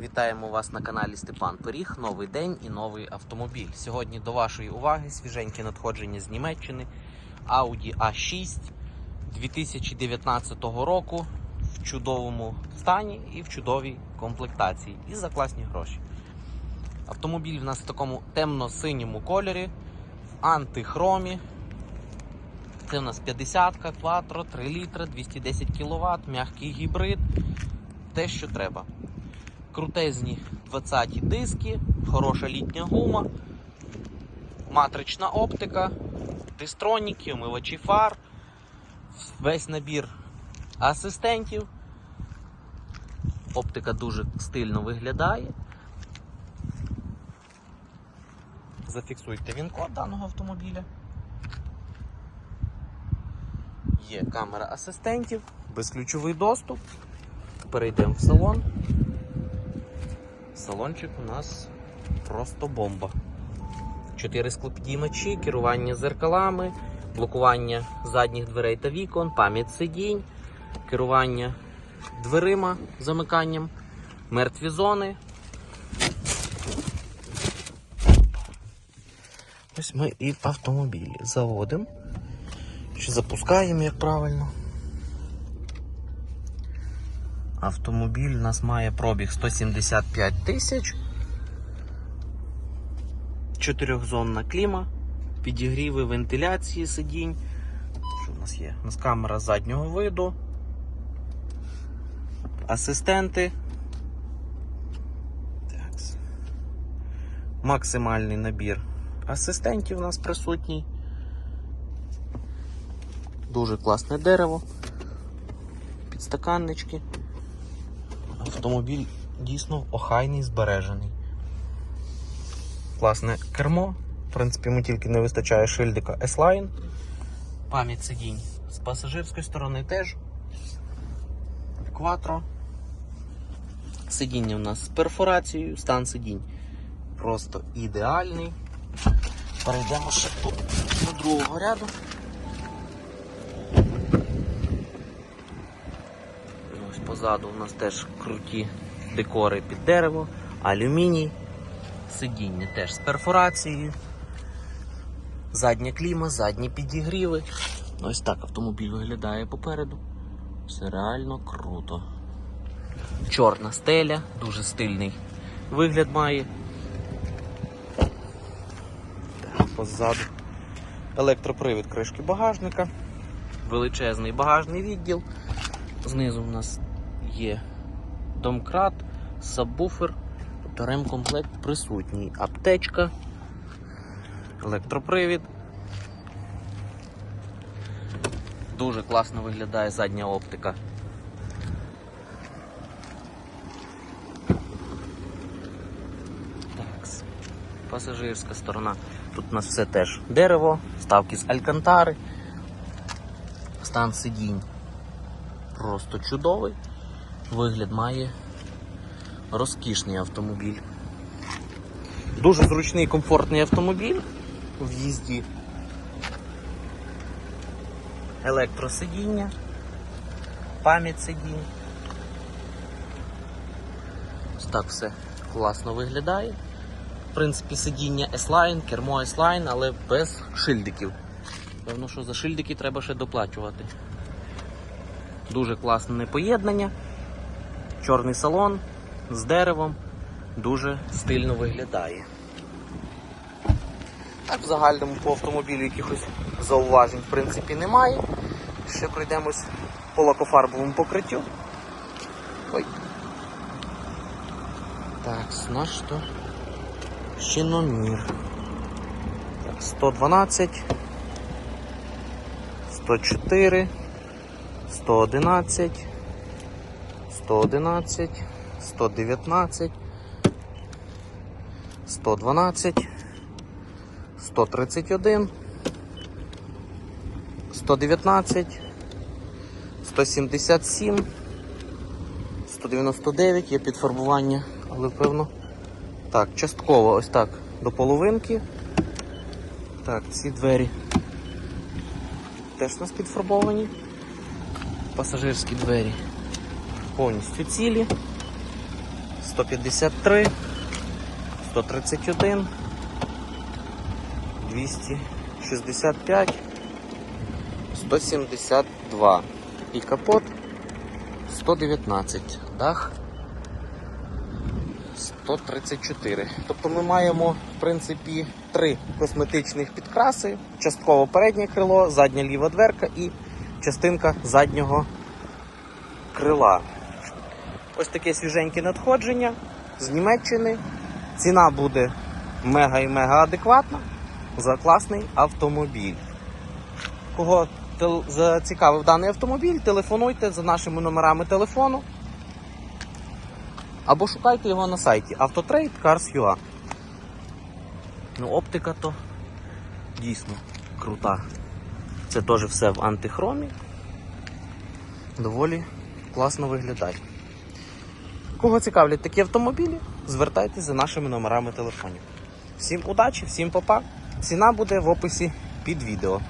Вітаємо вас на каналі Степан Пиріг. Новий день і новий автомобіль. Сьогодні до вашої уваги свіженьке надходження з Німеччини Audi A6 2019 року в чудовому стані і в чудовій комплектації. І за класні гроші. Автомобіль в нас в такому темно-синьому кольорі, в антихромі. Це у нас 50-ка, Quattro, 3 літра, 210 кВт, м'який гібрид. Те, що треба. Крутезні 20-ті диски, хороша літня гума, матрична оптика, дистроніки, омивачі фар, весь набір асистентів. Оптика дуже стильно виглядає. Зафіксуйте він код даного автомобіля. Є камера асистентів, безключовий доступ. Перейдемо в салон. Салончик у нас просто бомба. Чотири склопідіймачі, керування зеркалами, блокування задніх дверей та вікон, пам'ять сидінь, керування дверима, замиканням, мертві зони. Ось ми і автомобілі заводимо. Чи запускаємо, як правильно. Автомобіль у нас має пробіг 175 тисяч. Чотирьохзонна кліма, підігріви вентиляції сидінь. Що в нас є? У нас камера заднього виду. Асистенти. Так. Максимальний набір асистентів у нас присутній. Дуже класне дерево. Підстаканнички. Автомобіль дійсно охайний, збережений. Класне кермо. В принципі, йому тільки не вистачає шильдика S-Line. Пам'ять сидінь з пасажирської сторони теж. Quattro. Сидіння у нас з перфорацією, стан сидінь просто ідеальний. Перейдемо ще до другого ряду. Позаду у нас теж круті декори під дерево, алюміній, сидіння теж з перфорацією, задня кліма, задні підігріви. Ось так автомобіль виглядає попереду. Все реально круто. Чорна стеля, дуже стильний вигляд має. Так, позаду. Електропривід кришки багажника, величезний багажний відділ. Знизу в нас є домкрат, сабвуфер, тобто ремкомплект присутній, аптечка, електропривід. Дуже класно виглядає задня оптика. Такс. Пасажирська сторона. Тут у нас все теж дерево, ставки з алькантари, стан сидінь просто чудовий. Вигляд має розкішний автомобіль. Дуже зручний комфортний автомобіль в їзді. Електросидіння, пам'ять сидінь. Ось так все класно виглядає. В принципі, сидіння S-Line, кермо S-Line, але без шильдиків. Певно, що за шильдики треба ще доплачувати. Дуже класне поєднання. Чорний салон з деревом дуже стильно виглядає. Так, в загальному по автомобілю якихось зауважень в принципі немає. Ще пройдемось по лакофарбовому покриттю. Ой. Так, наш що? Щиномір. Так, 112, 104. 111, 111, 119, 112, 131, 119, 177, 199 є підфарбування, але певно. Так, частково ось так до половинки. Так, ці двері теж у нас підфарбовані пасажирські двері повністю цілі. 153, 131, 265, 172 і капот 119, дах 134. Тобто ми маємо, в принципі, три косметичних підкраси: частково переднє крило, задня ліва дверка і частинка заднього крила. Ось таке свіженьке надходження з Німеччини. Ціна буде мега і мега адекватна за класний автомобіль. Кого зацікавив даний автомобіль, телефонуйте за нашими номерами телефону або шукайте його на сайті Autotrade Cars.ua. Ну, оптика то дійсно крута. Це теж все в антихромі. Доволі класно виглядає. Кого цікавлять такі автомобілі, звертайтеся за нашими номерами телефонів. Всім удачі, всім попа. Ціна буде в описі під відео.